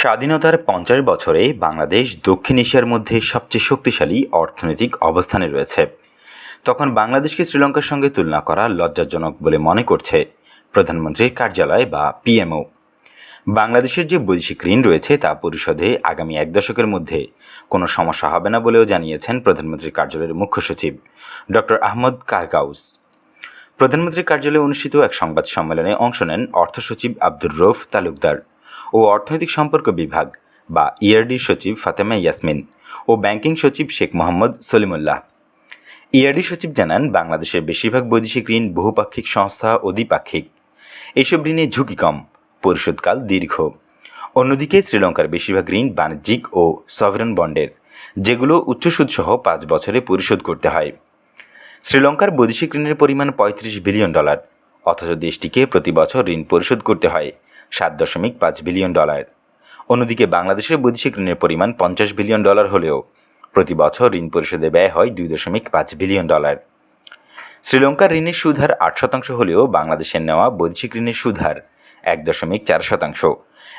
স্বাধীনতার পঞ্চাশ বছরে বাংলাদেশ দক্ষিণ এশিয়ার মধ্যে সবচেয়ে শক্তিশালী অর্থনৈতিক অবস্থানে রয়েছে। তখন বাংলাদেশকে শ্রীলঙ্কার সঙ্গে তুলনা করা লজ্জাজনক বলে মনে করছে প্রধানমন্ত্রীর কার্যালয় বা পিএমও বাংলাদেশের যে বৈদেশিক ঋণ রয়েছে তা পরিষদে আগামী এক দশকের মধ্যে কোনো সমস্যা হবে না বলেও জানিয়েছেন প্রধানমন্ত্রীর কার্যালয়ের মুখ্য সচিব ডক্টর আহমদ কাহকাউস প্রধানমন্ত্রীর কার্যালয়ে অনুষ্ঠিত এক সংবাদ সম্মেলনে অংশ নেন অর্থ সচিব আব্দুর রৌফ তালুকদার। ও অর্থনৈতিক সম্পর্ক বিভাগ বা ইআরডির সচিব ফাতেমা ইয়াসমিন ও ব্যাংকিং সচিব শেখ মোহাম্মদ সলিমুল্লাহ। ইআরডি সচিব জানান, বাংলাদেশের বেশিরভাগ বৈদেশিক ঋণ বহুপাক্ষিক সংস্থা ও দ্বিপাক্ষিক। এসব ঋণে ঝুঁকি কম, পরিশোধকাল দীর্ঘ। অন্যদিকে শ্রীলঙ্কার বেশিরভাগ ঋণ বাণিজ্যিক ও সভরেন বন্ডের, যেগুলো উচ্চ সুদসহ পাঁচ বছরে পরিশোধ করতে হয়। শ্রীলঙ্কার বৈদেশিক ঋণের পরিমাণ পঁয়ত্রিশ বিলিয়ন ডলার, অথচ দেশটিকে প্রতি বছর ঋণ পরিশোধ করতে হয়। সাত দশমিক পাঁচ বিলিয়ন ডলার। অন্যদিকে বাংলাদেশের বৈদেশিক ঋণের পরিমাণ পঞ্চাশ বিলিয়ন ডলার হলেও প্রতি বছর ঋণ পরিশোধে ব্যয় হয় দুই দশমিক পাঁচ বিলিয়ন ডলার। শ্রীলঙ্কার ঋণের সুদহার আট শতাংশ হলেও বাংলাদেশের নেওয়া বৈদেশিক ঋণের সুদহার এক দশমিক চার শতাংশ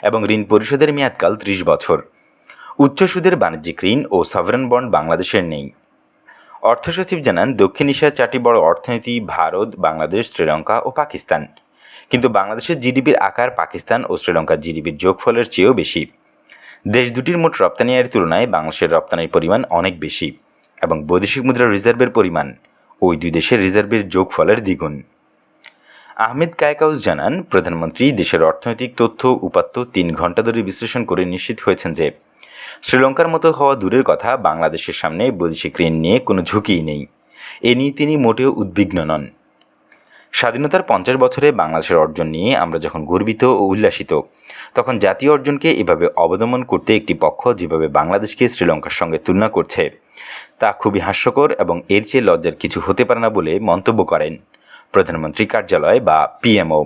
এবং ঋণ পরিশোধের মেয়াদকাল ত্রিশ বছর। উচ্চ সুদের বাণিজ্যিক ঋণ ও সভরেন বন্ড বাংলাদেশের নেই। অর্থ সচিব জানান, দক্ষিণ এশিয়ার চারটি বড় অর্থনীতি ভারত, বাংলাদেশ, শ্রীলঙ্কা ও পাকিস্তান। কিন্তু বাংলাদেশের জিডিপির আকার পাকিস্তান ও শ্রীলঙ্কার জিডিপির যোগফলের চেয়েও বেশি। দেশ দুটির মোট রপ্তানি আয়ের তুলনায় বাংলাদেশের রপ্তানির পরিমাণ অনেক বেশি এবং বৈদেশিক মুদ্রা রিজার্ভের পরিমাণ ওই দুই দেশের রিজার্ভের যোগফলের দ্বিগুণ। আহমেদ কায়কাউস জানান, প্রধানমন্ত্রী দেশের অর্থনৈতিক তথ্য উপাত্ত তিন ঘণ্টা ধরে বিশ্লেষণ করে নিশ্চিত হয়েছেন যে, শ্রীলঙ্কার মতো হওয়া দূরের কথা বাংলাদেশের সামনে বৈদেশিক ঋণ নিয়ে কোনো ঝুঁকিই নেই। এ নিয়ে তিনি মোটেও উদ্বিগ্ন নন। স্বাধীনতার পঞ্চাশ বছরে বাংলাদেশের অর্জন নিয়ে আমরা যখন গর্বিত ও উল্লাসিত, তখন জাতীয় অর্জনকে এভাবে অবদমন করতে একটি পক্ষ যেভাবে বাংলাদেশকে শ্রীলঙ্কার সঙ্গে তুলনা করছে, তা খুবই হাস্যকর এবং এর চেয়ে লজ্জার কিছু হতে পারে না বলে মন্তব্য করেন প্রধানমন্ত্রী কার্যালয় বা পিএমও